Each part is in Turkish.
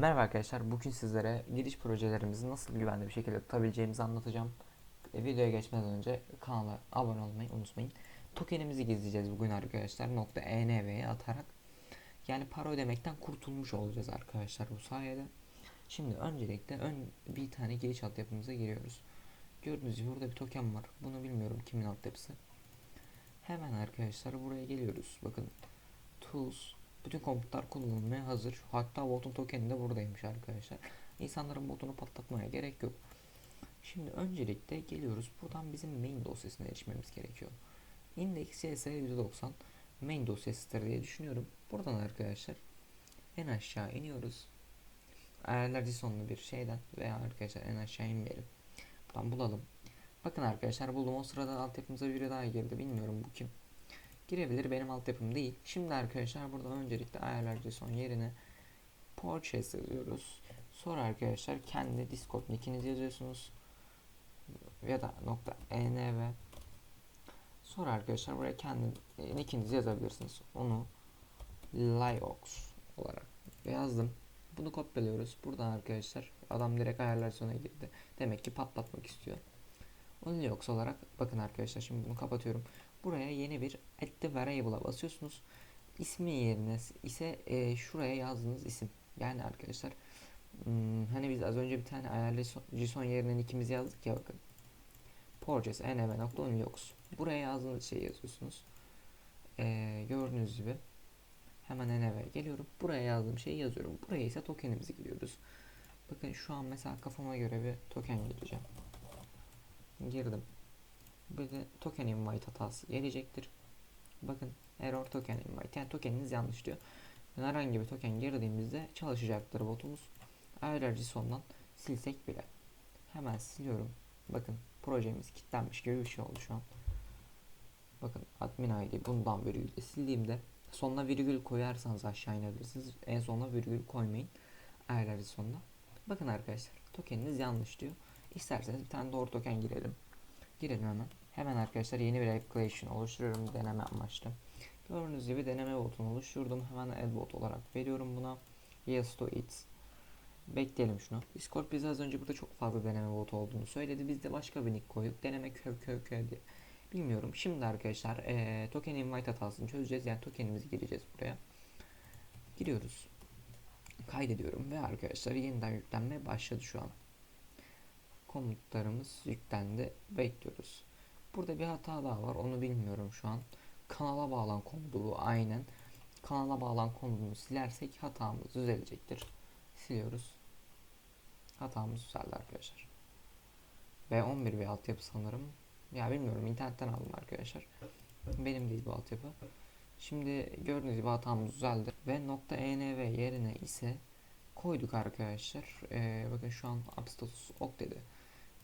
Merhaba arkadaşlar. Bugün sizlere giriş projelerimizi nasıl güvenli bir şekilde tutabileceğimizi anlatacağım. E, videoya geçmeden önce kanala abone olmayı unutmayın. Tokenimizi gizleyeceğiz bugün arkadaşlar. Nokta .env'ye atarak. Yani para ödemekten kurtulmuş olacağız arkadaşlar bu sayede. Şimdi öncelikle ön bir tane giriş altyapımıza giriyoruz. Gördüğünüz gibi burada bir token var. Bunu bilmiyorum kimin altyapısı. Hemen arkadaşlar buraya geliyoruz. Bakın Tools bütün komutlar kullanılmaya hazır. Hatta botun tokeni de buradaymış arkadaşlar. İnsanların botunu patlatmaya gerek yok. Şimdi öncelikle geliyoruz. Buradan bizim main dosyasına erişmemiz gerekiyor. Index CS %90 main dosyasıdır diye düşünüyorum. Buradan arkadaşlar en aşağı iniyoruz. Ayarlar sonlu bir şeyden veya arkadaşlar en aşağı inmeyelim. Buradan bulalım. Bakın arkadaşlar buldum. O sırada altyapımıza biri daha girdi. Bilmiyorum bu kim girebilir. Benim altyapım değil. Şimdi arkadaşlar burada öncelikle ayarlar son yerine purchase yazıyoruz. Sonra arkadaşlar kendi Discord nickinizi yazıyorsunuz. Ya da nokta env. Sonra arkadaşlar buraya kendi nickinizi yazabilirsiniz. Onu Liox olarak yazdım. Bunu kopyalıyoruz. Buradan arkadaşlar adam direkt ayarlar sona girdi. Demek ki patlatmak istiyor. Onu Liox olarak bakın arkadaşlar şimdi bunu kapatıyorum. Buraya yeni bir add the variable'a basıyorsunuz. İsmi yerine ise e, şuraya yazdığınız isim. Yani arkadaşlar hmm, hani biz az önce bir tane ayarlı JSON yerine ikimiz yazdık ya bakın. Porges env.unlux. Buraya yazdığınız şeyi yazıyorsunuz. E, gördüğünüz gibi hemen env'e geliyorum. Buraya yazdığım şeyi yazıyorum. Buraya ise tokenimizi giriyoruz. Bakın şu an mesela kafama göre bir token gireceğim. Girdim. Bir de token invite hatası gelecektir. Bakın error token invite. Yani tokeniniz yanlış diyor. Herhangi bir token girdiğimizde çalışacaktır botumuz. Ayrıca sondan silsek bile. Hemen siliyorum. Bakın projemiz kilitlenmiş gibi bir şey oldu şu an. Bakın admin ID bundan virgül sildiğimde sonuna virgül koyarsanız aşağı inebilirsiniz. En sonuna virgül koymayın. Ayarları sonuna. Bakın arkadaşlar tokeniniz yanlış diyor. İsterseniz bir tane doğru token girelim. Girelim hemen. Hemen arkadaşlar yeni bir application oluşturuyorum deneme amaçlı. Gördüğünüz gibi deneme botunu oluşturdum. Hemen add bot olarak veriyorum buna. Yes to it. Bekleyelim şunu. Discord bize az önce burada çok fazla deneme botu olduğunu söyledi. Biz de başka bir nick koyduk. Deneme köv köv köv diye. Bilmiyorum. Şimdi arkadaşlar ee, token invite hatasını çözeceğiz. Yani tokenimizi gireceğiz buraya. Giriyoruz. Kaydediyorum ve arkadaşlar yeniden yüklenmeye başladı şu an. Komutlarımız yüklendi. Bekliyoruz. Burada bir hata daha var. Onu bilmiyorum şu an. Kanala bağlan komutu aynen. Kanala bağlan komutunu silersek hatamız düzelecektir. Siliyoruz. Hatamız düzeldi arkadaşlar. V11 bir altyapı sanırım. Ya bilmiyorum internetten aldım arkadaşlar. Benim değil bu altyapı. Şimdi gördüğünüz gibi hatamız düzeldi. Ve nokta .env yerine ise koyduk arkadaşlar. Ee, bakın şu an upstatus ok dedi.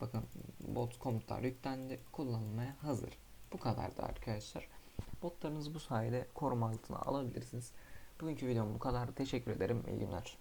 Bakın bot komutlar yüklendi. Kullanılmaya hazır. Bu kadardı arkadaşlar. Botlarınızı bu sayede koruma altına alabilirsiniz. Bugünkü videom bu kadar. Teşekkür ederim. İyi günler.